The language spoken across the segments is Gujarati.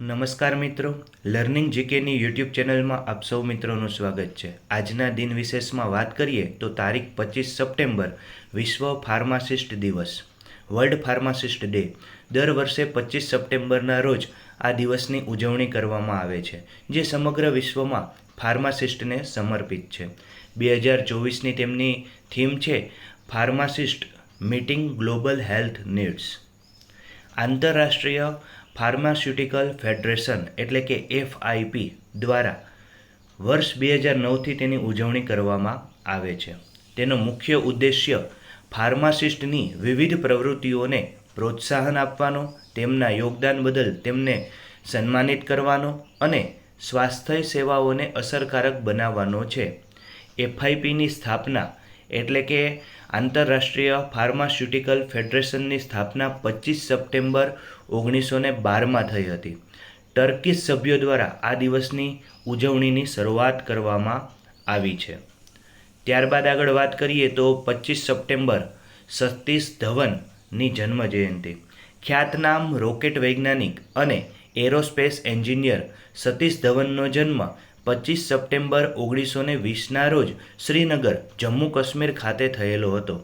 નમસ્કાર મિત્રો, લર્નિંગ જીકેની યુટ્યુબ ચેનલમાં આપ સૌ મિત્રોનું સ્વાગત છે. આજના દિન વિશેષમાં વાત કરીએ તો તારીખ પચીસ સપ્ટેમ્બર, વિશ્વ ફાર્માસિસ્ટ દિવસ, વર્લ્ડ ફાર્માસિસ્ટ ડે. દર વર્ષે પચીસ સપ્ટેમ્બરના રોજ આ દિવસની ઉજવણી કરવામાં આવે છે, જે સમગ્ર વિશ્વમાં ફાર્માસિસ્ટને સમર્પિત છે. બે હજાર ચોવીસની તેમની થીમ છે, pharmacist meeting global health needs. આંતરરાષ્ટ્રીય ફાર્માસ્યુટિકલ ફેડરેશન એટલે કે એફઆઈપી દ્વારા વર્ષ બે હજાર નવથી તેની ઉજવણી કરવામાં આવે છે. તેનો મુખ્ય ઉદ્દેશ્ય ફાર્માસિસ્ટની વિવિધ પ્રવૃત્તિઓને પ્રોત્સાહન આપવાનો, તેમના યોગદાન બદલ તેમને સન્માનિત કરવાનો અને સ્વાસ્થ્ય સેવાઓને અસરકારક બનાવવાનો છે. એફઆઈપીની સ્થાપના એટલે કે આંતરરાષ્ટ્રીય ફાર્માસ્યુટિકલ ફેડરેશનની સ્થાપના પચીસ સપ્ટેમ્બર ઓગણીસો ને બારમાં થઈ હતી. ટર્કીશ સભ્યો દ્વારા આ દિવસની ઉજવણીની શરૂઆત કરવામાં આવી છે. ત્યારબાદ આગળ વાત કરીએ તો પચીસ સપ્ટેમ્બર સતીશ ધવનની જન્મ જયંતિ ખ્યાતનામ રોકેટ વૈજ્ઞાનિક અને એરોસ્પેસ એન્જિનિયર સતીશ ધવનનો જન્મ પચીસ સપ્ટેમ્બર ઓગણીસો ને વીસના રોજ શ્રીનગર, જમ્મુ કાશ્મીર ખાતે થયેલો હતો.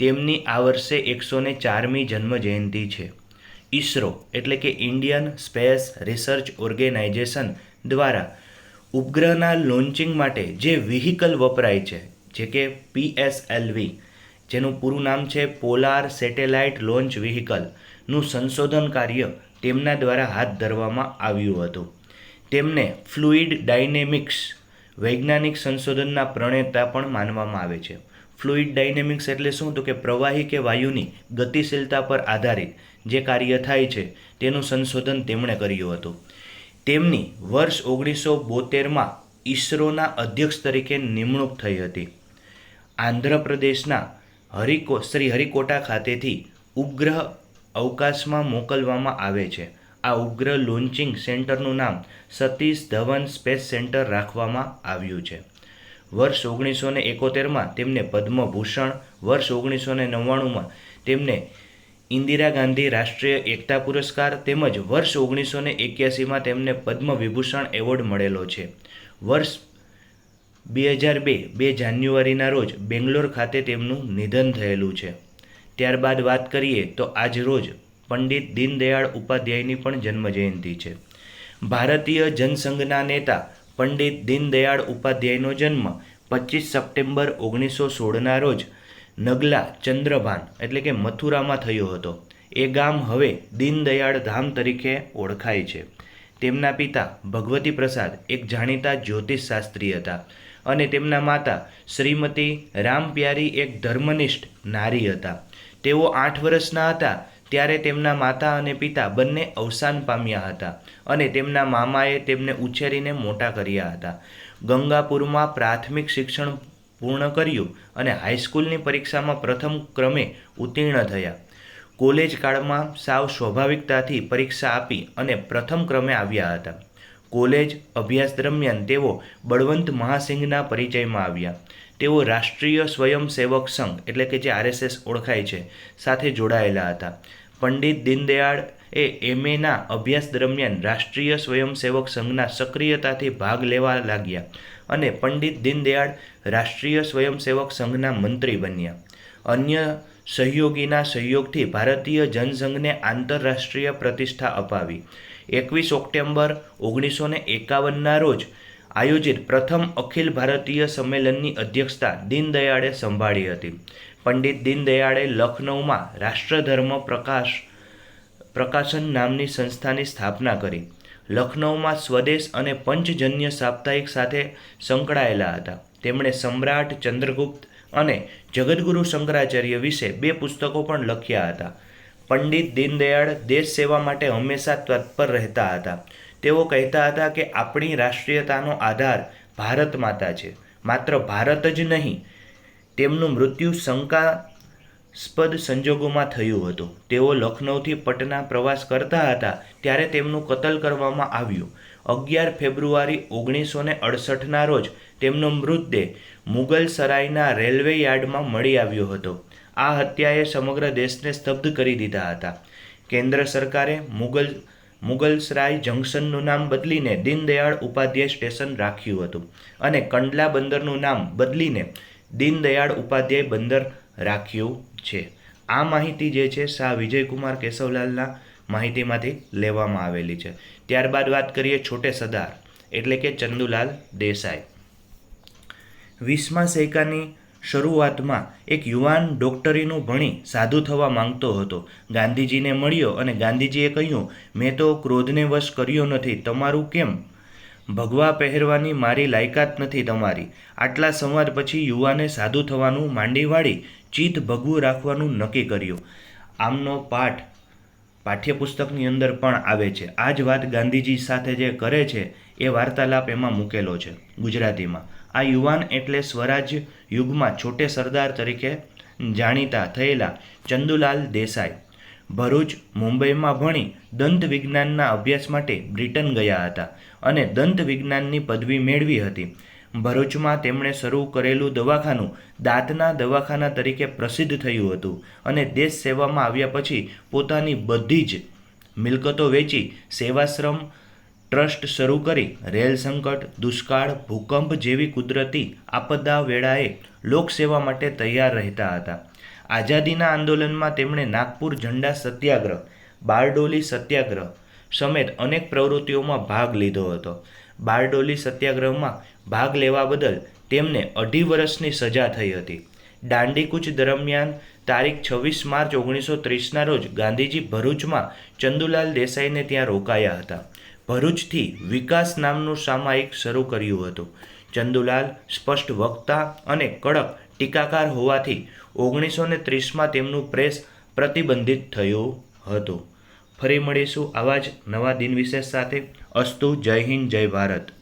તેમની આ વર્ષે એકસો ને ચારમી જન્મજયંતિ છે. ઈસરો એટલે કે ઇન્ડિયન સ્પેસ રિસર્ચ ઓર્ગેનાઇઝેશન દ્વારા ઉપગ્રહના લોન્ચિંગ માટે જે વ્હીકલ વપરાય છે, જે કે પીએસએલવી જેનું પૂરું નામ છે પોલાર સેટેલાઇટ લોન્ચ વ્હીકલનું સંશોધન કાર્ય તેમના દ્વારા હાથ ધરવામાં આવ્યું હતું. તેમને ફ્લુઇડ ડાયનેમિક્સ વૈજ્ઞાનિક સંશોધનના પ્રણેતા પણ માનવામાં આવે છે. ફ્લુઇડ ડાયનેમિક્સ એટલે શું? તો કે પ્રવાહી કે વાયુની ગતિશીલતા પર આધારિત જે કાર્ય થાય છે, તેનું સંશોધન તેમણે કર્યું હતું. તેમની વર્ષ ઓગણીસો બોતેરમાં ઈસરોના અધ્યક્ષ તરીકે નિમણૂક થઈ હતી. આંધ્રપ્રદેશના હરિકો, શ્રી હરિકોટા ખાતેથી ઉપગ્રહ અવકાશમાં મોકલવામાં આવે છે. આ ઉપગ્રહ લોન્ચિંગ સેન્ટરનું નામ સતીશ ધવન સ્પેસ સેન્ટર રાખવામાં આવ્યું છે. વર્ષ ઓગણીસો ને એકોતેરમાં તેમને પદ્મભૂષણ, વર્ષ ઓગણીસો ને નવ્વાણુંમાં તેમને ઇન્દિરા ગાંધી રાષ્ટ્રીય એકતા પુરસ્કાર તેમજ વર્ષ ઓગણીસો ને એક્યાસીમાં તેમને પદ્મ વિભૂષણ એવોર્ડ મળેલો છે. વર્ષ બે હજાર બે બે જાન્યુઆરીના રોજ બેંગ્લોર ખાતે તેમનું નિધન થયેલું છે. ત્યારબાદ વાત કરીએ તો આજ રોજ પંડિત દીનદયાળ ઉપાધ્યાયની પણ જન્મજયંતિ છે. ભારતીય જનસંઘના નેતા પંડિત દીનદયાળ ઉપાધ્યાયનો જન્મ પચીસ સપ્ટેમ્બર ઓગણીસો સોળના રોજ નગલા ચંદ્રભાન એટલે કે મથુરામાં થયો હતો. એ ગામ હવે દીનદયાળ ધામ તરીકે ઓળખાય છે. તેમના પિતા ભગવતી પ્રસાદ એક જાણીતા જ્યોતિષ શાસ્ત્રી હતા અને તેમના માતા શ્રીમતી રામપ્યારી એક ધર્મનિષ્ઠ નારી હતા. તેઓ આઠ વર્ષના હતા ત્યારે તેમના માતા અને પિતા બંને અવસાન પામ્યા હતા અને તેમના મામાએ તેમને ઉછેરીને મોટા કર્યા હતા. ગંગાપુરમાં પ્રાથમિક શિક્ષણ પૂર્ણ કર્યું અને હાઈસ્કૂલની પરીક્ષામાં પ્રથમ ક્રમે ઉત્તીર્ણ થયા. કોલેજ કાળમાં સાવ સ્વાભાવિકતાથી પરીક્ષા આપી અને પ્રથમ ક્રમે આવ્યા હતા. કોલેજ અભ્યાસ દરમિયાન તેઓ બળવંત મહાસિંહના પરિચયમાં આવ્યા. તેઓ રાષ્ટ્રીય સ્વયંસેવક સંઘ, એટલે કે જે આરએસએસ ઓળખાય છે, સાથે જોડાયેલા હતા. પંડિત દીનદયાળ એ એમએના અભ્યાસ દરમિયાન રાષ્ટ્રીય સ્વયંસેવક સંઘના સક્રિયતાથી ભાગ લેવા લાગ્યા અને પંડિત દીનદયાળ રાષ્ટ્રીય સ્વયંસેવક સંઘના મંત્રી બન્યા. અન્ય સહયોગીના સહયોગથી ભારતીય જનસંઘને આંતરરાષ્ટ્રીય પ્રતિષ્ઠા અપાવી. એકવીસ ઓક્ટોબર ઓગણીસો ને એકાવનના રોજ આયોજિત પ્રથમ અખિલ ભારતીય સંમેલનની અધ્યક્ષતા દીનદયાળે સંભાળી હતી. પંડિત દીનદયાળે લખનૌમાં રાષ્ટ્રધર્મ પ્રકાશ, પ્રકાશન નામની સંસ્થાની સ્થાપના કરી. લખનૌમાં સ્વદેશ અને પંચજન્ય સાપ્તાહિક સાથે સંકળાયેલા હતા. તેમણે સમ્રાટ ચંદ્રગુપ્ત અને જગદગુરુ શંકરાચાર્ય વિશે બે પુસ્તકો પણ લખ્યા હતા. પંડિત દીનદયાળ દેશ સેવા માટે હંમેશા તત્પર રહેતા હતા. તેઓ કહેતા હતા કે આપણી રાષ્ટ્રીયતાનો આધાર ભારત માતા છે. માત્ર ભારત જ નહીં, તેમનું મૃત્યુ શંકાસ્પદ સંજોગોમાં થયું હતું. તેઓ લખનૌથી પટના પ્રવાસ કરતા હતા, ત્યારે તેમનું કતલ કરવામાં આવ્યું. અગિયાર ફેબ્રુઆરી ઓગણીસો ને અડસઠના રોજ તેમનો મૃતદેહ મુગલ સરાયના રેલવે યાર્ડમાં મળી આવ્યો હતો. આ હત્યાએ સમગ્ર દેશને સ્તબ્ધ કરી દીધા હતા. કેન્દ્ર સરકારે મુગલ મુગલસરાય જંકશનનું નામ બદલીને દીનદયાળ ઉપાધ્યાય સ્ટેશન રાખ્યું હતું અને કંડલા બંદરનું નામ બદલીને દીનદયાળ ઉપાધ્યાય બંદર રાખ્યું છે. આ માહિતી જે છે શાહ વિજયકુમાર કેશવલાલના માહિતીમાંથી લેવામાં આવેલી છે. ત્યારબાદ વાત કરીએ છોટે સરદાર, એટલે કે ચંદુલાલ દેસાઈ. વીસમા સૈકાની શરૂઆતમાં એક યુવાન ડૉક્ટરીનું ભણી સાધુ થવા માંગતો હતો. ગાંધીજીને મળ્યો અને ગાંધીજીએ કહ્યું, મેં તો ક્રોધને વશ કર્યો નથી, તમારું કેમ? ભગવા પહેરવાની મારી લાયકાત નથી તમારી. આટલા સંવાદ પછી યુવાને સાધુ થવાનું માંડી વાળી ચિત્ત ભગવું રાખવાનું નક્કી કર્યું. આમનો પાઠ પાઠ્યપુસ્તકની અંદર પણ આવે છે. આ જ વાત ગાંધીજી સાથે જે કરે છે, એ વાર્તાલાપ એમાં મૂકેલો છે ગુજરાતીમાં. આ યુવાન એટલે સ્વરાજ યુગમાં છોટે સરદાર તરીકે જાણીતા થયેલા ચંદુલાલ દેસાઈ. ભરૂચ, મુંબઈમાં ભણી દંત વિજ્ઞાનના અભ્યાસ માટે બ્રિટન ગયા હતા અને દંત વિજ્ઞાનની પદવી મેળવી હતી. ભરૂચમાં તેમણે શરૂ કરેલું દવાખાનું દાંતના દવાખાના તરીકે પ્રસિદ્ધ થયું હતું અને દેશ સેવામાં આવ્યા પછી પોતાની બધી જ મિલકતો વેચી સેવાશ્રમ ટ્રસ્ટ શરૂ કરી રેલ સંકટ, દુષ્કાળ, ભૂકંપ જેવી કુદરતી આપદા વેળાએ લોકસેવા માટે તૈયાર રહેતા હતા. આઝાદીના આંદોલનમાં તેમણે નાગપુર ઝંડા સત્યાગ્રહ, બારડોલી સત્યાગ્રહ સમેત અનેક પ્રવૃત્તિઓમાં ભાગ લીધો હતો. બારડોલી સત્યાગ્રહમાં ભાગ લેવા બદલ તેમને અઢી વર્ષની સજા થઈ હતી. દાંડીકૂચ દરમિયાન તારીખ છવ્વીસ માર્ચ ઓગણીસો ત્રીસના રોજ ગાંધીજી ભરૂચમાં ચંદુલાલ દેસાઈને ત્યાં રોકાયા હતા. ભરૂચથી વિકાસ નામનું સામાયિક શરૂ કર્યું હતું. ચંદુલાલ, સ્પષ્ટ વક્તા અને કડક ટીકાકાર હોવાથી ઓગણીસો ને ત્રીસમાં તેમનું પ્રેસ પ્રતિબંધિત થયું હતું. ફરી મળીશું આવા જ નવા દિન વિશેષ સાથે. અસ્તુ, જય હિન્દ, જય ભારત.